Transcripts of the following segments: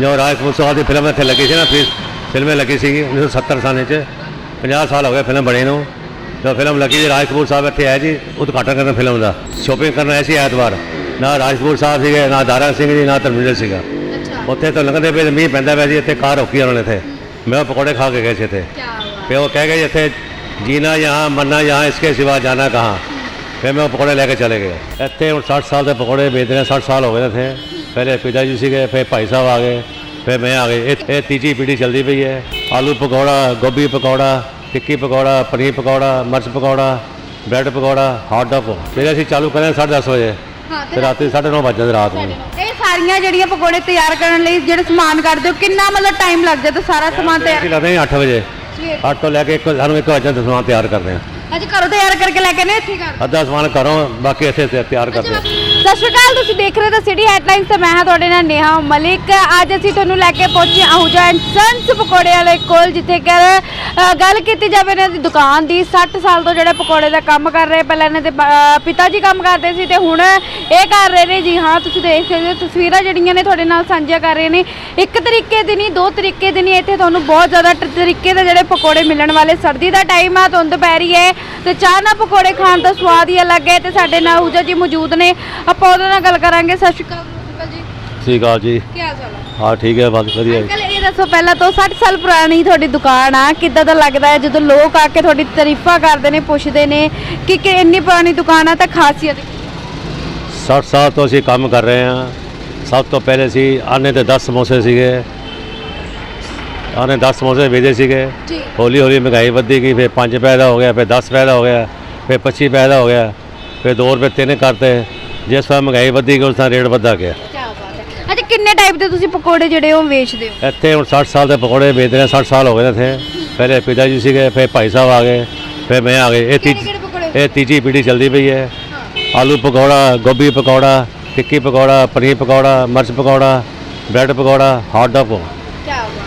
ਜਦੋਂ ਰਾਜ ਸਾਹਿਬ ਦੀ ਫਿਲਮ ਇੱਥੇ ਲੱਗੀ ਸੀ ਨਾ ਫਿਰ ਫਿਲਮੇ ਲੱਗੀ ਸੀ 1970 ਸਾਲੇ 'ਚ 50 ਸਾਲ ਹੋ ਗਏ ਫਿਲਮ ਬਣੇ ਨੂੰ। ਜਦੋਂ ਫਿਲਮ ਲੱਗੀ ਜੀ ਰਾਜਕਪੂਰ ਸਾਹਿਬ ਇੱਥੇ ਆਏ ਜੀ ਉਦਘਾਟਨ ਕਰਨ ਫਿਲਮ ਦਾ। ਸ਼ੋਪਿੰਗ ਕਰਨ ਆਏ ਸੀ ਐਤਵਾਰ। ਨਾ ਰਾਜਕਪੂਰ ਸਾਹਿਬ ਸੀਗੇ ਨਾ ਦਾਰਾ ਸਿੰਘ ਜੀ ਨਾ ਧਰਮਿੰਦਰ ਸੀਗਾ। ਉੱਥੇ ਤਾਂ ਲੰਘਦੇ ਪਏ ਮੀਂਹ ਪੈਂਦਾ ਪਿਆ ਜੀ ਇੱਥੇ ਕਾਰ ਰੋਕੀ ਉਹਨਾਂ ਨੇ ਇੱਥੇ। ਮੈਂ ਉਹ ਪਕੌੜੇ ਖਾ ਕੇ ਗਏ ਸੀ ਇੱਥੇ। ਫਿਰ ਉਹ ਕਹਿ ਗਏ ਜੀ ਇੱਥੇ ਜੀਣਾ ਯਹਾਂ ਮੰਨਾ ਯਹਾਂ ਇਸਕੇ ਸਿਵਾ ਜਾਣਾ ਕਹਾਂ। ਫਿਰ ਮੈਂ ਉਹ ਪਕੌੜੇ ਲੈ ਕੇ ਚਲੇ ਗਏ। ਇੱਥੇ ਹੁਣ 60 ਸਾਲ ਦੇ ਪਕੌੜੇ ਵੇਚਦੇ ਨੇ 60 ਸਾਲ ਹੋ ਗਏ ਇੱਥੇ। ਪਹਿਲੇ ਪਿਤਾ ਜੀ ਸੀਗੇ ਫਿਰ ਭਾਈ ਸਾਹਿਬ ਆ ਗਏ ਫਿਰ ਮੈਂ ਆ ਗਏ। ਇਹ ਇਹ ਤੀਜੀ ਪੀੜ੍ਹੀ ਚੱਲਦੀ ਪਈ ਹੈ। ਆਲੂ ਪਕੌੜਾ ਗੋਭੀ ਪਕੌੜਾ ਟਿੱਕੀ ਪਕੌੜਾ ਪਨੀਰ ਪਕੌੜਾ ਮਿਰਚ pakora bread pakora hot dog ਫਿਰ ਅਸੀਂ ਚਾਲੂ ਕਰੇ 10:30 ਵਜੇ। ਹਾਂ ਤੇ ਰਾਤੀ 9:30 ਵੱਜ ਰਾਤ ਨੂੰ। ਇਹ ਸਾਰੀਆਂ ਜਿਹੜੀਆਂ ਪਕੌੜੇ ਤਿਆਰ ਕਰਨ ਲਈ ਜਿਹੜੇ ਸਮਾਨ ਕੱਢਦੇ ਹੋ ਕਿੰਨਾ ਮਤਲਬ ਟਾਈਮ ਲੱਗ ਜਾਂਦਾ ਸਾਰਾ ਸਮਾਨ ਤਿਆਰ ਅਸੀਂ ਲੱਗਦੇ ਹਾਂ 8 ਵਜੇ। 8 ਤੋਂ ਲੈ ਕੇ ਇੱਕ ਸਾਨੂੰ 1 ਵਜੇ ਤੱਕ ਸਮਾਨ ਤਿਆਰ ਕਰਦੇ ਹਾਂ ਅੱਜ ਘਰੋਂ ਤਿਆਰ ਕਰਕੇ ਲੈ ਕੇ ਨੇ ਇੱਥੇ ਕਰ ਅੱਧਾ ਸਮਾਨ ਘਰੋਂ ਬਾਕੀ ਇੱਥੇ ਤਿ- ਤਿਆਰ ਕਰਦੇ ਸਤਿ ਸ਼੍ਰੀ ਅਕਾਲ ਤੁਸੀਂ ਦੇਖ ਰਹੇ ਹੋ ਸਿਟੀ ਹੈਡਲਾਈਨਸ ਤੇ ਮੈਂ ਹਾਂ ਤੁਹਾਡੇ ਨਾਲ ਨੇਹਾ ਮਲਿਕ। ਅੱਜ ਅਸੀਂ ਤੁਹਾਨੂੰ ਲੈ ਕੇ ਪਹੁੰਚੇ ਆਹੂਜਾ ਐਂਡ ਸੰਸ ਪਕੌੜੇ ਵਾਲੇ ਕੋਲ ਜਿੱਥੇ ਕਿ ਅ, ਗੱਲ ਕੀਤੀ ਜਾਵੇ ਇਹਨਾਂ ਦੀ ਦੁਕਾਨ ਦੀ 60 ਸਾਲ ਤੋਂ ਜਿਹੜੇ ਪਕੌੜੇ ਦਾ ਕੰਮ ਕਰ ਰਹੇ ਪਹਿਲਾਂ ਇਹਨਾਂ ਦੇ ਬ- ਅ, ਪਿਤਾ ਜੀ ਕੰਮ ਕਰਦੇ ਸੀ ਤੇ ਹੁਣ ਇਹ ਕਰ ਰਹੇ ਨੇ। ਜੀ ਹਾਂ ਤੁਸੀਂ ਦੇਖ ਸਕਦੇ ਹੋ ਤਸਵੀਰਾਂ ਜਿਹੜੀਆਂ ਨੇ ਤੁਹਾਡੇ ਨਾਲ ਸਾਂਝੀਆਂ ਕਰ ਰਹੇ ਨੇ। ਇੱਕ ਤਰੀਕੇ ਦੀ ਨਹੀਂ ਦੋ ਤਰੀਕੇ ਦੀ ਨਹੀਂ ਇੱਥੇ ਤੁਹਾਨੂੰ ਬਹੁਤ ਜ਼ਿਆਦਾ ਟ- ਤਰੀਕੇ ਦੇ ਜਿਹੜੇ ਪਕੌੜੇ ਮਿਲਣ ਵਾਲੇ ਸਰਦੀ ਦਾ ਟਾਈਮ ਆ ਧੁੰਦ ਪੈ ਰਹੀ ਹੈ। ਤੇ ਚਾਹ ਨਾਲ ਪਕੌੜੇ ਖਾਣ ਦਾ ਸਵਾਦ ਹੀ ਅਲੱਗ ਹੈ ਤੇ ਸਾਡੇ ਨਾਲ ਆਹੂਜਾ ਜੀ ਮੌਜੂਦ ਨੇ। ਆਪਾਂ ਉਹਦੇ ਨਾਲ ਗੱਲ ਕਰਾਂਗੇ। ਸਤਿ ਸ਼੍ਰੀ ਅਕਾਲ ਅੰਕਲ ਜੀ। ਠੀਕ ਆ ਜੀ। ਕੀ ਹਾਲ ਚਾਲ ਹੈ ਹਾਂ ਠੀਕ ਹੈ ਬਸ ਵਧੀਆ ਜੀ। ਅੰਕਲ ਇਹ ਦੱਸੋ ਪਹਿਲਾਂ ਤੋਂ 60 ਸਾਲ ਪੁਰਾਣੀ ਤੁਹਾਡੀ ਦੁਕਾਨ ਆ। ਕਿੱਦਾਂ ਦਾ ਲੱਗਦਾ ਹੈ? ਜਦੋਂ ਲੋਕ ਆ ਕੇ ਤੁਹਾਡੀ ਤਾਰੀਫਾਂ ਕਰਦੇ ਨੇ ਪੁੱਛਦੇ ਨੇ ਕਿ ਕਿ ਇੰਨੀ ਪੁਰਾਣੀ ਦੁਕਾਨ ਆ ਤਾਂ ਖਾਸੀਅਤ ਕੀ? 60 ਸਾਲ ਤੋਂ ਅਸੀਂ ਕੰਮ ਕਰ ਰਹੇ ਹਾਂ। ਸਭ ਤੋਂ ਪਹਿਲੇ ਸੀ ਆਨੇ ਤੇ 10 ਸਮੋਸੇ ਸੀਗੇ। ਆਨੇ 10 ਸਮੋਸੇ ਵੇਚੇ ਸੀਗੇ। ਜੀ। ਹੌਲੀ ਹੌਲੀ ਮਹਿੰਗਾਈ ਵੱਧਦੀ ਗਈ ਫਿਰ 5 ਪੈਦਾ ਹੋ ਗਿਆ ਫਿਰ 10 ਪੈਦਾ ਹੋ ਗਿਆ ਫਿਰ 25 ਪੈਦਾ ਹੋ ਗਿਆ ਫਿਰ 2 ਰੁਪਏ ਤਿੰਨ ਕਰਤੇ। ਜਿਸ ਤਰ੍ਹਾਂ ਮਹਿੰਗਾਈ ਵੱਧਦੀ ਗਈ ਉਸ ਤਰ੍ਹਾਂ ਰੇਟ ਵੱਧਦਾ ਗਿਆ। ਅੱਛਾ ਕਿੰਨੇ ਟਾਈਪ ਦੇ ਤੁਸੀਂ ਪਕੌੜੇ ਜਿਹੜੇ ਉਹ ਵੇਚਦੇ ਹੋ? ਇੱਥੇ ਹੁਣ 60 ਸਾਲ ਦੇ ਪਕੌੜੇ ਵੇਚਦੇ ਨੇ 60 ਸਾਲ ਹੋ ਗਏ ਨੇ ਇੱਥੇ। ਪਹਿਲੇ ਪਿਤਾ ਜੀ ਸੀਗੇ ਫਿਰ ਭਾਈ ਸਾਹਿਬ ਆ ਗਏ ਫਿਰ ਮੈਂ ਆ ਗਏ। ਇਹ ਤੀਜੀ ਇਹ ਤੀਜੀ ਪੀੜ੍ਹੀ ਚੱਲਦੀ ਪਈ ਹੈ। ਹਾਂ। ਆਲੂ ਪਕੌੜਾ ਗੋਭੀ ਪਕੌੜਾ ਟਿੱਕੀ ਪਕੌੜਾ ਪਨੀਰ ਪਕੌੜਾ ਮਿਰਚ pakora bread pakora hot dog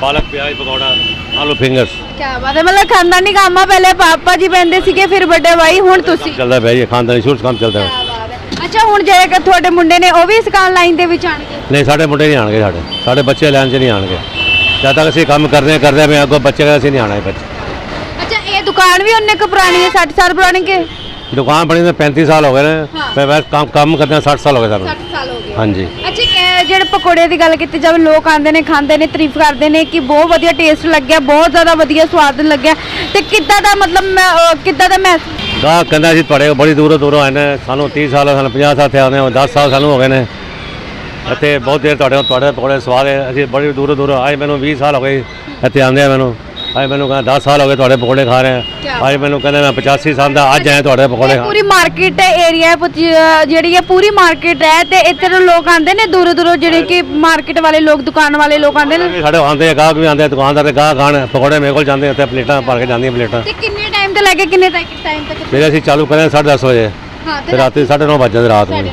ਪਾਲਕ ਪਿਆਜ਼ ਪਕੌੜਾ ਆਲੂ ਫਿੰਗਰਸ। ਕੀ ਬਾਤ ਹੈ ਮਤਲਬ ਖਾਨਦਾਨੀ ਕੰਮ ਆ ਪਹਿਲੇ ਪਾਪਾ ਜੀ ਬੰਦੇ ਸੀਗੇ ਫਿਰ ਵੱਡੇ ਭਾਈ ਹੁਣ ਤੁਸੀਂ? ਚੱਲਦਾ ਪਿਆ ਜੀ ਖਾਨਦਾਨੀ ਸ਼ੁਰੂ ਤੋਂ ਕੰਮ ਚੱਲਦਾ ਹੈ। ਕੀ ਬਾਤ ਹੈ। ਅੱਛਾ ਹੁਣ ਜਿਹੜੇ ਕਿ ਤੁਹਾਡੇ ਮੁੰਡੇ ਨੇ ਉਹ ਵੀ ਇਸ ਕਾਰ ਲਾਈਨ ਦੇ ਵਿੱਚ ਆਣਗੇ ਨਹੀਂ ਸਾਡੇ ਮੁੰਡੇ ਨਹੀਂ ਆਣਗੇ ਸਾਡੇ। ਸਾਡੇ ਬੱਚੇ ਲੈਣ 'ਚ ਨਹੀਂ ਆਣਗੇ ਜਦ ਤੱਕ ਅਸੀਂ ਕੰਮ ਕਰਦੇ ਹਾਂ ਕਰਦੇ ਮੈਂ ਅੱਗੋਂ ਬੱਚੇ ਅਸੀਂ ਨਹੀਂ ਆਣਾ ਇਹ ਬੱਚੇ। ਅੱਛਾ ਇਹ ਦੁਕਾਨ ਵੀ ਉਹਨੇ ਕੁ ਪੁਰਾਣੀ ਹੈ 60 ਸਾਲ ਪੁਰਾਣੀ ਕੇ? ਦੁਕਾਨ ਬਣੀ ਨੂੰ 35 ਸਾਲ ਹੋ ਗਏ ਨੇ। ਹਾਂ। ਮੈਂ ਬਸ ਕੰਮ ਕੰਮ ਕਰਦੇ ਹਾਂ 60 ਸਾਲ ਹੋ ਗਏ ਸਾਨੂੰ। 60 ਸਾਲ ਹੋ ਗਏ। ਹਾਂਜੀ। ਜਿਹੜੇ ਪਕੌੜੇ ਦੀ ਗੱਲ ਕੀਤੀ ਜਾਵੇ ਲੋਕ ਆਉਂਦੇ ਨੇ ਖਾਂਦੇ ਨੇ ਤਾਰੀਫ ਕਰਦੇ ਨੇ ਕਿ ਬਹੁਤ ਵਧੀਆ ਟੇਸਟ ਲੱਗਿਆ ਬਹੁਤ ਜ਼ਿਆਦਾ ਵਧੀਆ ਸਵਾਦ ਲੱਗਿਆ। ਤੇ ਕਿੱਦਾਂ ਦਾ ਮਤਲਬ ਮੈਂ, ਅਹ, ਕਿੱਦਾਂ ਦਾ ਮੈਂ ਗਾਹ ਕਹਿੰਦਾ ਸੀ ਤੁਹਾਡੇ ਕੋਲ ਬੜੀ ਦੂਰੋਂ ਦੂਰੋਂ ਆਏ ਨੇ ਸਾਨੂੰ 30 ਸਾਲ ਸਾਨੂੰ 50 ਸਾਲ ਤੇ ਆਉਂਦੇ ਹਾਂ 10 ਸਾਲ ਸਾਨੂੰ ਹੋ ਗਏ ਨੇ। ਇੱਥੇ ਬਹੁਤ ਦੇਰ ਤੁਹਾਡੇ ਤੁਹਾਡੇ ਪਕੌੜੇ ਸਵਾਦ ਹੈ ਅਸੀਂ ਬੜੀ ਦੂਰੋਂ ਦੂਰੋਂ ਆਏ ਮੈਨੂੰ 20 ਸਾਲ ਹੋ ਗਏ ਇੱਥੇ ਆਉਂਦੇ ਆ ਮੈਨੂੰ। ਅੱਜ ਮੈਨੂੰ ਕਹਿੰਦਾ 10 ਸਾਲ ਹੋ ਗਏ ਤੁਹਾਡੇ ਪਕੌੜੇ ਖਾ ਰਹੇ ਅੱਜ ਮੈਨੂੰ ਕਹਿੰਦੇ ਮੈਂ 85 ਸਾਲ ਦਾ ਅੱਜ ਆਇਆ ਤੁਹਾਡੇ ਪਕੌੜੇ ਇਹ ਖਾ ਪੂਰੀ ਮਾਰਕੀਟ ਏਰੀਆ ਜਿਹੜੀ ਹੈ ਪੂਰੀ ਮਾਰਕੀਟ ਹੈ ਤੇ ਇੱਥੇ ਤੋਂ ਲੋਕ ਆਉਂਦੇ ਨੇ ਦੂਰੋਂ ਦੂਰੋਂ ਜਿਹੜੇ ਕਿ ਮਾਰਕੀਟ ਵਾਲੇ ਲੋਕ ਦੁਕਾਨ ਵਾਲੇ ਲੋਕ ਆਉਂਦੇ ਨੇ? ਸਾਡੇ ਆਉਂਦੇ ਆ ਗਾਹਕ ਵੀ ਆਉਂਦੇ ਆ ਦੁਕਾਨਦਾਰ ਦੇ ਗਾਹਕ ਖਾਣ ਪਕੌੜੇ ਮੇਰੇ ਕੋਲ ਜਾਂਦੇ ਉੱਥੇ ਪਲੇਟਾਂ ਭਰ ਕੇ ਜਾਂਦੀਆਂ ਪਲੇਟਾਂ। ਤੇ ਕਿੰਨੇ ਟਾਈਮ ਤੋਂ ਲੈ ਕੇ ਕਿੰਨੇ ਤੱਕ ਟਾਈਮ ਤੱਕ? ਫਿਰ ਅਸੀਂ ਚਾਲੂ ਕਰੇ 10:30 ਵਜੇ ਹਾਂ ਤੇ ਰਾਤੀ 9:30 ਵੱਜ ਜਾਂਦੇ ਰਾਤ ਨੂੰ।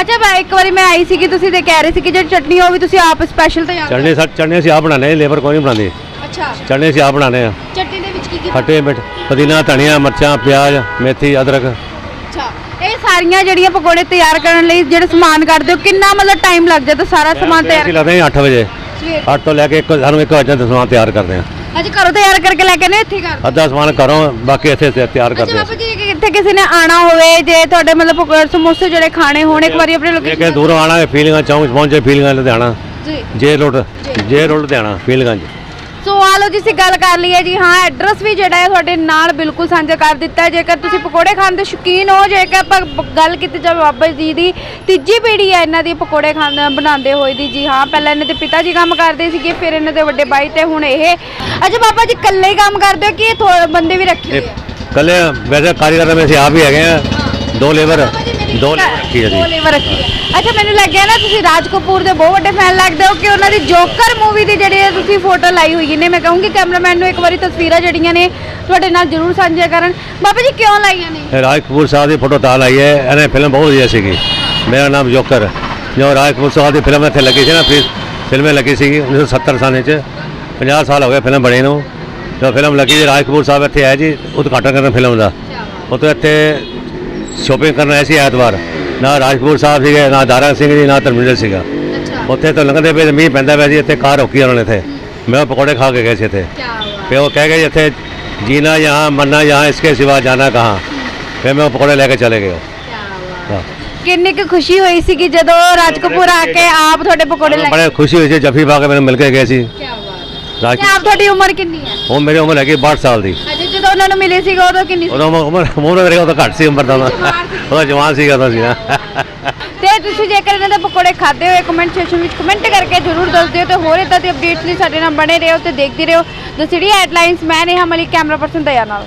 ਅੱਛਾ ਮੈਂ ਇੱਕ ਵਾਰੀ ਮੈਂ ਆਈ ਸੀ ਕਿ ਤੁਸੀਂ ਤੇ ਕਹਿ ਰਹੇ ਸੀ ਕਿ ਜਿਹੜੀ ਚਟਨੀ ਉਹ ਵੀ ਤੁਸੀਂ ਆਪ ਸਪੈਸ਼ਲ ਤਿਆਰ ਚਟਨੀ ਸਾ ਚਟਨੀ ਅਸੀਂ ਆਪ ਬਣਾਉਂਦੇ ਲੇਬਰ ਕੋਈ ਨਹੀਂ ਬਣਾਉਂਦੀ। ਅੱਛਾ। ਚਟਨੀ ਅਸੀਂ ਆਪ ਬਣਾਉਂਦੇ ਆ। ਚਟਨੀ ਦੇ ਵਿੱਚ ਕੀ ਕੀ ਖੱਟੇ ਮਿੱਠ ਪੁਦੀਨਾ ਧਨੀਆ ਮਿਰਚਾਂ ਪਿਆਜ਼ ਮੇਥੀ ਅਦਰਕ। ਅੱਛਾ। ਇਹ ਸਾਰੀਆਂ ਜਿਹੜੀਆਂ ਪਕੌੜੇ ਤਿਆਰ ਕਰਨ ਲਈ ਜਿਹੜੇ ਸਮਾਨ ਕੱਢਦੇ ਹੋ ਕਿੰਨਾ ਮਤਲਬ ਟਾਈਮ ਲੱਗ ਜਾਂਦਾ ਸਾਰਾ ਸਮਾਨ ਤਿਆਰ ਅਸੀਂ ਲੱਗਦੇ ਹਾਂ 8 ਵਜੇ। ਸਵੇਰ। 8 ਤੋਂ ਲੈ ਕੇ ਇੱਕ ਸਾਨੂੰ 1 ਵਜੇ ਤੱਕ ਸਮਾਨ ਤਿਆਰ ਕਰਦੇ ਆ ਅੱਜ ਘਰੋਂ ਤਿਆਰ ਕਰਕੇ ਲੈ ਕੇ ਨੇ ਇੱਥੇ ਕਰ ਅੱਧਾ ਸਮਾਨ ਘਰੋਂ ਬਾਕੀ ਇੱਥੇ ਤਿ- ਤਿਆਰ ਅੱਛਾ ਕਰਦੇ ਆ ਬਾਪੂ ਜੀ ਕਿ ਇੱਥੇ ਕਿਸੇ ਨੇ ਆਣਾ ਹੋਵੇ ਜੇ ਤੁਹਾਡੇ ਮਤਲਬ ਪਕੌੜੇ ਸਮੋਸੇ ਜਿਹੜੇ ਖਾਣੇ ਹੋਣ ਇੱਕ ਵਾਰੀ ਆਪਣੇ ਕਿ ਲੋਕੇਸ਼ਨ ਦੂਰੋਂ ਆਣਾ ਫੀਲਿੰਗਾਂ ਚੌਂਕ 'ਚ ਪਹੁੰਚੇ ਫੀਲਿੰਗਾਂ ਲੁਧਿਆਣਾ। ਜੀ। ਜੇ ਰੋਡ ਜੇ ਰੋਡ ਲੁਧਿਆਣਾ ਫੀਲਿੰਗਾਂ 'ਚ। ਸੋ ਆ ਲਓ ਜੀ ਅਸੀਂ ਗੱਲ ਕਰ ਲਈਏ ਜੀ। ਹਾਂ ਐਡਰੈਸ ਵੀ ਜਿਹੜਾ ਹੈ ਤੁਹਾਡੇ ਨਾਲ ਬਿਲਕੁਲ ਸਾਂਝਾ ਕਰ ਦਿੱਤਾ ਹੈ। ਜੇਕਰ ਤੁਸੀਂ ਪਕੌੜੇ ਖਾਣ ਦੇ ਸ਼ੌਕੀਨ ਹੋ ਜੇਕਰ ਆਪਾਂ ਬ- ਗੱਲ ਕੀਤੀ ਜਾਵੇ ਬਾਬਾ ਜੀ ਦੀ ਤੀਜੀ ਪੀੜ੍ਹੀ ਹੈ ਇਹਨਾਂ ਦੀ ਪਕੌੜੇ ਖਾਣ ਬਣਾਉਂਦੇ ਹੋਏ ਦੀ। ਜੀ ਹਾਂ ਪਹਿਲਾਂ ਇਹਨਾਂ ਦੇ ਪਿਤਾ ਜੀ ਕੰਮ ਕਰਦੇ ਸੀਗੇ ਫਿਰ ਇਹਨਾਂ ਦੇ ਵੱਡੇ ਭਾਈ ਤੇ ਹੁਣ ਇਹ। ਅੱਛਾ ਬਾਬਾ ਜੀ ਇਕੱਲੇ ਹੀ ਕੰਮ ਕਰਦੇ ਹੋ ਕਿ ਇਹ ਥੋੜੇ ਬੰਦੇ ਵੀ ਰੱਖੇ ਹੋਏ ਆ ਕੱਲੇ ਵੈਸੇ ਕਾਰੀਗਰ ਅਸੀਂ ਆਪ ਹੀ ਹੈਗੇ ਆ। ਦੋ ਲੇਬਰ। ਦੋ ਲੇਬਰ ਰੱਖੀ ਹੈ ਦੋ ਜੀ ਲੇਬਰ ਰੱਖੀ ਹੈ ਅੱਛਾ ਮੈਨੂੰ ਲੱਗਿਆ ਨਾ ਤੁਸੀਂ ਰਾਜ ਕਪੂਰ ਦੇ ਬਹੁਤ ਵੱਡੇ ਫੈਨ ਲੱਗਦੇ ਹੋ ਕਿ ਉਹਨਾਂ ਦੀ ਜੋਕਰ ਮੂਵੀ ਦੀ ਜਿਹੜੀ ਹੈ ਤੁਸੀਂ ਫੋਟੋ ਲਾਈ ਹੋਈ ਨੇ। ਮੈਂ ਕਹੂੰਗੀ ਕੈਮਰਾਮੈਨ ਨੂੰ ਇੱਕ ਵਾਰੀ ਤਸਵੀਰਾਂ ਜਿਹੜੀਆਂ ਨੇ ਤੁਹਾਡੇ ਨਾਲ ਜ਼ਰੂਰ ਸਾਂਝੀਆਂ ਕਰਨ। ਬਾਬਾ ਜੀ ਕਿਉਂ ਲਾਈਆਂ ਨੇ? ਇਹ ਰਾਜ ਕਪੂਰ ਸਾਹਿਬ ਦੀ ਫੋਟੋ ਤਾਂ ਲਾਈ ਹੈ। ਇਹਨੇ ਫਿਲਮ ਬਹੁਤ ਵਧੀਆ ਸੀਗੀ। ਮੇਰਾ ਨਾਮ ਜੋਕਰ ਜੋ ਰਾਜ ਕਪੂਰ ਸਾਹਿਬ ਦੀ ਫਿਲਮ ਇੱਥੇ ਲੱਗੀ ਸੀ ਨਾ ਫਿਰ ਫਿਲਮੇ ਲੱਗੀ ਸੀਗੀ 1970 ਸਾਲ 'ਚ। 50 ਸਾਲ ਹੋ ਗਏ ਫਿਲਮ ਬਣੀ ਨੂੰ। ਜਦੋਂ ਫਿਲਮ ਲੱਗੀ ਜੀ ਰਾਜ ਕਪੂਰ ਸਾਹਿਬ ਇੱਥੇ ਆਏ ਜੀ ਉਦਘਾਟਨ ਕਰਨ ਫਿਲਮ ਦਾ। ਉਹ ਤੋਂ ਇੱਥੇ ਸ਼ੋਪਿੰਗ ਕਰਨ ਆਏ ਸੀ ਐਤਵਾਰ। ਨਾ ਰਾਜਪੂਰ ਸਾਹਿਬ ਸੀਗੇ ਨਾ ਦਾਰਾ ਸਿੰਘ ਜੀ ਨਾ ਧਰਮਿੰਦਰ ਸੀਗਾ। ਉੱਥੇ ਤਾਂ ਲੰਘਦੇ ਪਏ ਮੀਂਹ ਪੈਂਦਾ ਪਿਆ ਸੀ ਇੱਥੇ ਕਾਰ ਰੋਕੀ ਉਹਨਾਂ ਨੇ ਇੱਥੇ। ਮੈਂ ਪਕੌੜੇ ਖਾ ਕੇ ਗਏ ਸੀ ਇੱਥੇ। ਫਿਰ ਉਹ ਕਹਿ ਗਏ ਇੱਥੇ ਜੀਣਾ ਯਹਾਂ ਮੰਨਾ ਯਹਾਂ ਇਸਕੇ ਸਿਵਾ ਜਾਣਾ ਕਹਾਂ। ਫਿਰ ਮੈਂ ਪਕੌੜੇ ਲੈ ਕੇ ਚਲੇ ਗਏ। ਕਿੰਨੀ ਕੁ ਖੁਸ਼ੀ ਹੋਈ ਸੀ ਕਿ ਜਦੋਂ ਰਾਜ ਕਪੂਰ ਆ ਕੇ ਆਪ ਤੁਹਾਡੇ ਪਕੌੜੇ ਲੈ ਬੜੇ ਖੁਸ਼ੀ ਹੋਈ ਸੀ ਜਫੀ ਪਾ ਕੇ ਮੈਨੂੰ ਮਿਲ ਕੇ ਗਏ ਸੀ। ਰਾਜ ਤੇ ਆਪ ਤੁਹਾਡੀ ਉਮਰ ਕਿੰਨੀ ਹੈ? ਉਹ ਮੇਰੀ ਉਮਰ ਹੈਗੀ 62 ਸਾਲ ਦੀ। ਅਜੇ ਜਦੋਂ ਉਹਨਾਂ ਨੂੰ ਮਿਲੇ ਸੀਗਾ ਉਦੋਂ ਕਿੰਨੀ ਸੀ? ਉਦੋਂ ਉਮਰ ਉਮਰ ਉਮਰ ਮੇਰੇ ਤਾਂ ਘੱਟ ਸੀ ਉਮਰ ਦਾ ਉਹਦਾ ਉਹਦਾ ਜਵਾਨ ਸੀਗਾ ਤਾਂ ਸੀ ਨਾ। ਤੇ ਤੁਸੀਂ ਜੇਕਰ ਇਹਨਾਂ ਦੇ ਪਕੌੜੇ ਖਾਦੇ ਹੋਏ ਕਮੈਂਟ ਸੈਕਸ਼ਨ ਵਿੱਚ ਕਮੈਂਟ ਕਰਕੇ ਜਰੂਰ ਦੱਸ ਦਿਓ ਤੇ ਹੋਰ ਇਦਾਂ ਦੇ ਅਪਡੇਟਸ ਲਈ ਸਾਡੇ ਨਾਲ ਬਣੇ ਰਹੋ ਤੇ ਦੇਖਦੇ ਰਹੋ। ਦ ਸਿਟੀ ਹੈਡਲਾਈਨਸ ਮੈਂ ਨੇਹਾ ਮਲਿਕ ਕੈਮਰਾ ਪਰਸਨ ਦਇਆ ਨਾਲ।